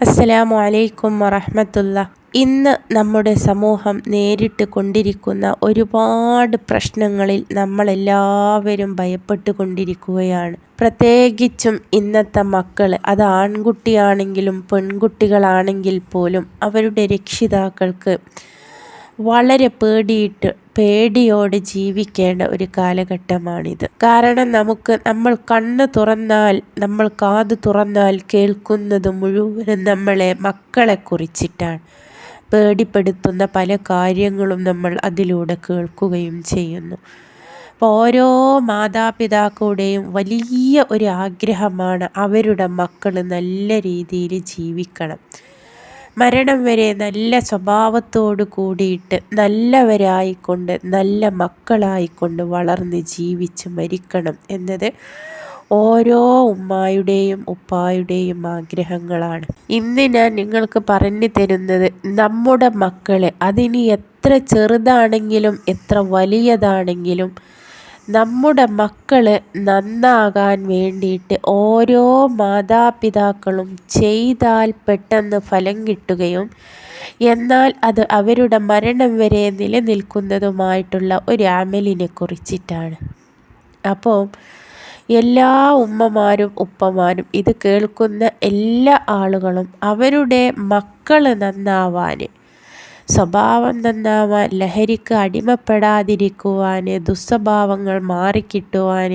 അസ്സലാമു അലൈക്കും വറഹമത്തുള്ള ഇന്ന് നമ്മുടെ സമൂഹം നേരിട്ട് കൊണ്ടിരിക്കുന്ന ഒരുപാട് പ്രശ്നങ്ങളിൽ നമ്മളെല്ലാവരും ഭയപ്പെട്ടു കൊണ്ടിരിക്കുകയാണ് പ്രത്യേകിച്ചും ഇന്നത്തെ മക്കൾ അത് ആൺകുട്ടിയാണെങ്കിലും പെൺകുട്ടികളാണെങ്കിൽ പോലും അവരുടെ രക്ഷിതാക്കൾക്ക് വളരെ പേടിയിട്ട് പേടിയോടെ ജീവിക്കേണ്ട ഒരു കാലഘട്ടമാണിത്. കാരണം നമുക്ക് നമ്മൾ കണ്ണ് തുറന്നാൽ നമ്മൾ കാത് തുറന്നാൽ കേൾക്കുന്നത് മുഴുവനും നമ്മളെ മക്കളെ കുറിച്ചിട്ടാണ്. പേടിപ്പെടുത്തുന്ന പല കാര്യങ്ങളും നമ്മൾ അതിലൂടെ കേൾക്കുകയും ചെയ്യുന്നു. അപ്പോൾ ഓരോ മാതാപിതാക്കളുടെയും വലിയ ഒരു ആഗ്രഹമാണ് അവരുടെ മക്കൾ നല്ല രീതിയിൽ ജീവിക്കണം. മരണം വരെ നല്ല സ്വഭാവത്തോടു കൂടിയിട്ട് നല്ലവരായിക്കൊണ്ട് നല്ല മക്കളായിക്കൊണ്ട് വളർന്ന് ജീവിച്ച് മരിക്കണം എന്നത് ഓരോ ഉമ്മായുടെയും ഉപ്പായുടെയും ആഗ്രഹങ്ങളാണ്. ഇന്ന് ഞാൻ നിങ്ങൾക്ക് പറഞ്ഞു തരുന്നത് നമ്മുടെ മക്കളെ അതിന് എത്ര ചെറുതാണെങ്കിലും എത്ര വലിയതാണെങ്കിലും നമ്മുടെ മക്കൾ നന്നാകാൻ വേണ്ടിയിട്ട് ഓരോ മാതാപിതാക്കളും ചെയ്താൽ പെട്ടെന്ന് ഫലം കിട്ടുകയും എന്നാൽ അത് അവരുടെ മരണം വരെ നിലനിൽക്കുന്നതുമായിട്ടുള്ള ഒരു അമലിനെ കുറിച്ചിട്ടാണ്. അപ്പോൾ എല്ലാ ഉമ്മമാരും ഉപ്പമാരും ഇത് കേൾക്കുന്ന എല്ലാ ആളുകളും അവരുടെ മക്കൾ നന്നാവാൻ സ്വഭാവം നന്നാവാൻ ലഹരിക്ക് അടിമപ്പെടാതിരിക്കുവാൻ ദുസ്വഭാവങ്ങൾ മാറിക്കിട്ടുവാൻ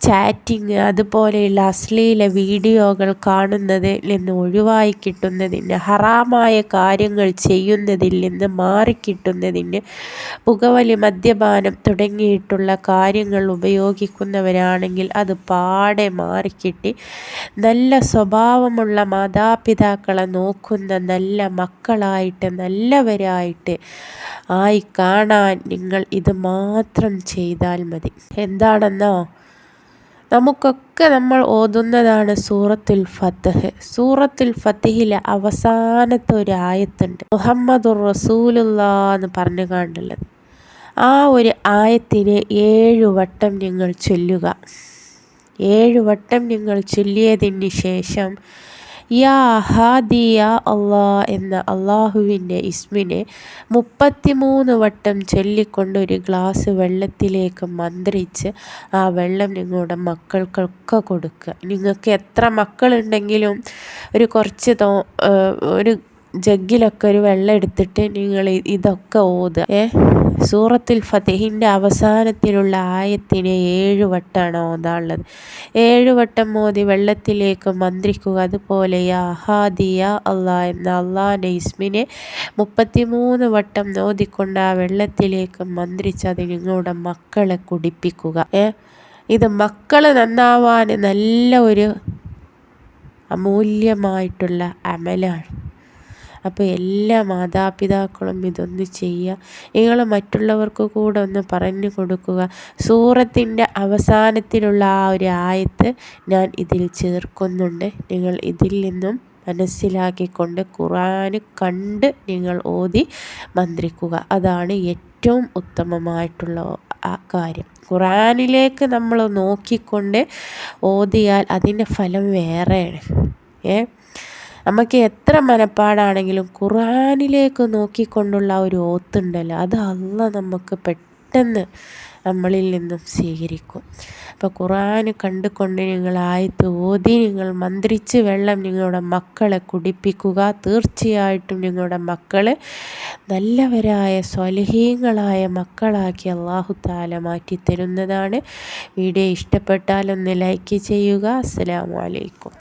ചാറ്റിങ് അതുപോലെയുള്ള അശ്ലീല വീഡിയോകൾ കാണുന്നതിൽ നിന്ന് ഒഴിവായി കിട്ടുന്നതിന് ഹറാമായ കാര്യങ്ങൾ ചെയ്യുന്നതിൽ നിന്ന് മാറിക്കിട്ടുന്നതിന് പുകവലി മദ്യപാനം തുടങ്ങിയിട്ടുള്ള കാര്യങ്ങൾ ഉപയോഗിക്കുന്നവരാണെങ്കിൽ അത് പാടെ മാറിക്കിട്ടി നല്ല സ്വഭാവമുള്ള മാതാപിതാക്കളെ നോക്കുന്ന നല്ല മക്കളായിട്ട് നല്ലവരായിട്ട് ആയി കാണാൻ നിങ്ങൾ ഇത് മാത്രം ചെയ്താൽ മതി. എന്താണെന്നോ? നമുക്കൊക്കെ നമ്മൾ ഓതുന്നതാണ് സൂറത്തുൽ ഫത്തഹ് സൂറത്തുൽ ഫത്തഹിലെ അവസാനത്തെ ഒരു ആയത്തുണ്ട്. മുഹമ്മദുർ റസൂലുള്ള എന്ന് പറഞ്ഞു കണ്ടുള്ളത്. ആ ഒരു ആയത്തിന് ഏഴു വട്ടം നിങ്ങൾ ചൊല്ലുക. ഏഴു വട്ടം നിങ്ങൾ ചൊല്ലിയതിന് ശേഷം യാ ഹാദി യാ അള്ളാ എന്ന അള്ളാഹുവിന്റെ ഇസ്മിനെ മുപ്പത്തിമൂന്ന് വട്ടം ചൊല്ലിക്കൊണ്ട് ഒരു ഗ്ലാസ് വെള്ളത്തിലേക്ക് മന്ത്രിച്ച് ആ വെള്ളം നിങ്ങളുടെ മക്കൾക്കൊക്കെ കൊടുക്കുക. നിങ്ങൾക്ക് എത്ര മക്കളുണ്ടെങ്കിലും ഒരു കുറച്ച് തോ ഒരു ജഗ്ഗിലൊക്കെ ഒരു വെള്ളം എടുത്തിട്ട് നിങ്ങൾ ഇതൊക്കെ ഓതുക. ഏ? സൂറത്തുൽ ഫതഹിന്റെ അവസാനത്തിലുള്ള ആയത്തിനെ ഏഴു വട്ടമാണ് ഓതാനുള്ളത്. ഏഴു വട്ടം മോദി വെള്ളത്തിലേക്ക് മന്ത്രിക്കുക. അതുപോലെ യാ ഹാദിയ അള്ളാ എന്ന അള്ളാഹിന്റെ ഇസ്മിനെ മുപ്പത്തിമൂന്ന് വട്ടം നോദിക്കൊണ്ട് ആ വെള്ളത്തിലേക്ക് മന്ത്രിച്ച് അത് നിങ്ങളുടെ മക്കളെ കുടിപ്പിക്കുക. ഇത് മക്കൾ നന്നാവാൻ നല്ല ഒരു അമൂല്യമായിട്ടുള്ള അമലാണ്. അപ്പോൾ എല്ലാ മാതാപിതാക്കളും ഇതൊന്ന് ചെയ്യുക. നിങ്ങൾ മറ്റുള്ളവർക്ക് കൂടെ ഒന്ന് പറഞ്ഞു കൊടുക്കുക. സൂറത്തിന്റെ അവസാനത്തിലുള്ള ആ ഒരു ആയത്ത് ഞാൻ ഇതിൽ ചേർക്കുന്നുണ്ട്. നിങ്ങൾ ഇതിൽ നിന്നും മനസ്സിലാക്കിക്കൊണ്ട് ഖുറാന് കണ്ട് നിങ്ങൾ ഓതി മന്ത്രിക്കുക. അതാണ് ഏറ്റവും ഉത്തമമായിട്ടുള്ള ആ കാര്യം. ഖുറാനിലേക്ക് നമ്മൾ നോക്കിക്കൊണ്ട് ഓതിയാൽ അതിന്റെ ഫലം വേറെയാണ്. ഏ? നമുക്ക് എത്ര മനപ്പാടാണെങ്കിലും ഖുർആനിലേക്ക് നോക്കിക്കൊണ്ടുള്ള ഒരു ഓത്തുണ്ടല്ലോ അത് അല്ല നമുക്ക് പെട്ടെന്ന് നമ്മളിൽ നിന്നും സ്വീകരിക്കും. അപ്പോൾ ഖുർആൻ കണ്ടുകൊണ്ട് നിങ്ങൾ ആയത്ത് ഓതി നിങ്ങൾ മന്ത്രിച്ച് വെള്ളം നിങ്ങളുടെ മക്കളെ കുടിപ്പിക്കുക. തീർച്ചയായിട്ടും നിങ്ങളുടെ മക്കളെ നല്ലവരായ സ്വലഹീങ്ങളായ മക്കളാക്കി അള്ളാഹു താല മാറ്റി തരുന്നതാണ്. വീഡിയോ ഇഷ്ടപ്പെട്ടാൽ ഒന്ന് ലൈക്ക് ചെയ്യുക. അസ്സാം വലൈക്കും